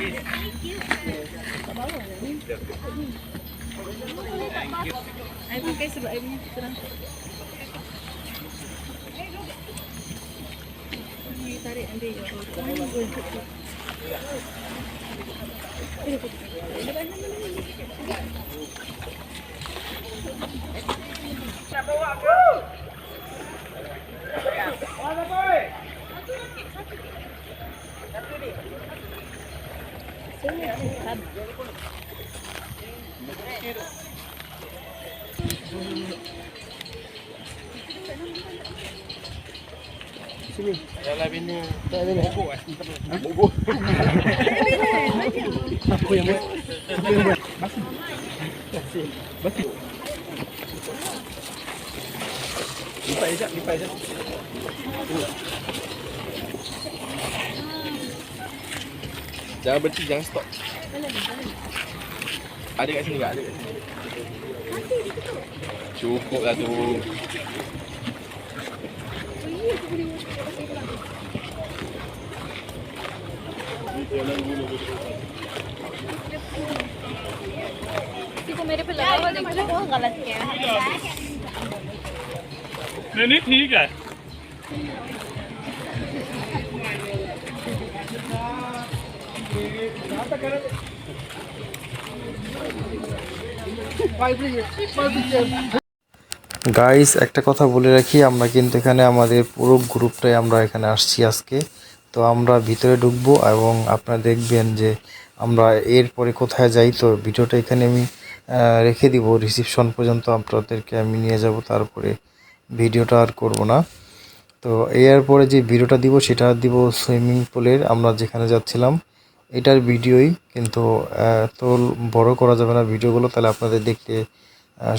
Ay, okay, sa ay niya ito lang. Tari, hindi. Ay, good. Nabawa ko! Tutup. Dalam ini tak ada bubuk eh. Aku yang buat. Aku yang buat. Basi. Basi. Basi. Lipat je, lipat je. Jangan berhenti, jangan stop. Ada kat sini tak? Ada kat sini. Cukup lah tu. किसी को मेरे पे लगा हुआ देख लो वो गलत किया है नहीं नहीं ठीक है Guys একটা কথা বলে রাখি, আমরা কিন্তু এখানে আমাদের পুরো গ্রুপটাই আমরা এখানে আসছি আজকে। তো আমরা ভিতরে ঢুকবো এবং আপনারা দেখবেন যে আমরা এরপরে কোথায় যাই, তো ভিডিওটা এখানে আমি রেখে দিব। রিসিপশন পর্যন্ত আপনাদেরকে আমি নিয়ে যাব, তারপরে ভিডিওটা আর করব না। তো এরপরে যে ভিডিওটা দিব, সেটা দিব সুইমিং পুলের। আমরা যেখানে যাচ্ছিলাম এটার ভিডিওই কিন্তু আহ, তো বড় করা যাবে না ভিডিওগুলো তাহলে আপনাদের দেখতে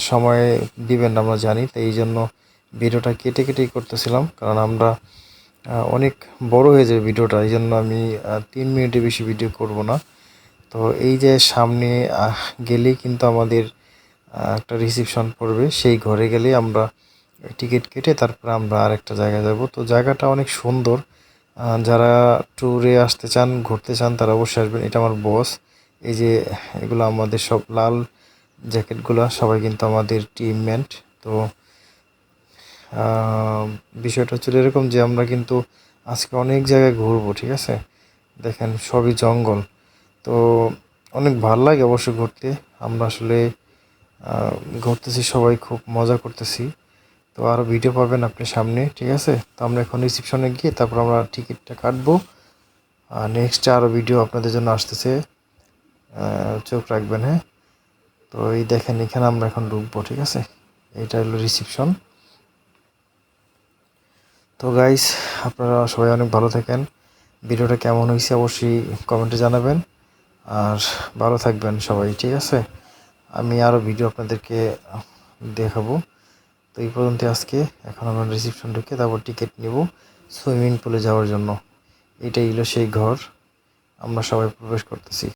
সময় দিবেন না আমরা জানি। তো এই জন্য ভিডিওটা কেটে কেটেই করতেছিলাম কারণ আমরা অনেক বড় হয়ে যাবে ভিডিওটা এই জন্য আমি তিন মিনিটের বেশি ভিডিও করব না। তো এই যে সামনে গেলেই কিন্তু আমাদের একটা রিসিপশন পড়বে সেই ঘরে গেলেই আমরা টিকিট কেটে তারপর আমরা আরেকটা জায়গায় যাব। তো জায়গাটা অনেক সুন্দর যারা ট্যুরে আসতে চান, ঘুরতে চান, তারা অবশ্যই আসবেন। এটা আমার বস এই যে, এগুলো আমাদের সব লাল জ্যাকেটগুলো সবাই কিন্তু আমাদের টিমমেন্ট তো বিষয়টা হচ্ছে এরকম যে, আমরা কিন্তু আজকে অনেক জায়গায় ঘুরবো, ঠিক আছে? দেখেন, সবই জঙ্গল। তো, অনেক ভালো লাগে অবশ্য ঘুরতে। আমরা আসলে ঘুরতেছি, সবাই খুব মজা করতেছি। তো আরও ভিডিও পাবেন আপনি সামনে, ঠিক আছে? তো আমরা এখন রিসিপশনে গিয়ে তারপর আমরা টিকিটটা কাটবো। আর নেক্সট আরও ভিডিও আপনাদের জন্য আসতেছে। চোখ রাখবেন হ্যাঁ? তো এই দেখেন, এখানে আমরা এখন ঢুকবো, ঠিক আছে? এটা হলো রিসিপশন তো গাইস আপনারা সবাই অনেক ভালো থাকেন। ভিডিওটা কেমন হয়েছে অবশ্যই কমেন্টে জানাবেন। আর ভালো থাকবেন সবাই, ঠিক আছে? আমি আরও ভিডিও আপনাদেরকে দেখাবো। তো এই পর্যন্ত আজকে। এখন আমরা রিসিপশন ঢুকে তারপর টিকিট নিব সুইমিং পুলে যাওয়ার জন্য। এটাই হলো সেই ঘর। আমরা সবাই প্রবেশ করতেছি।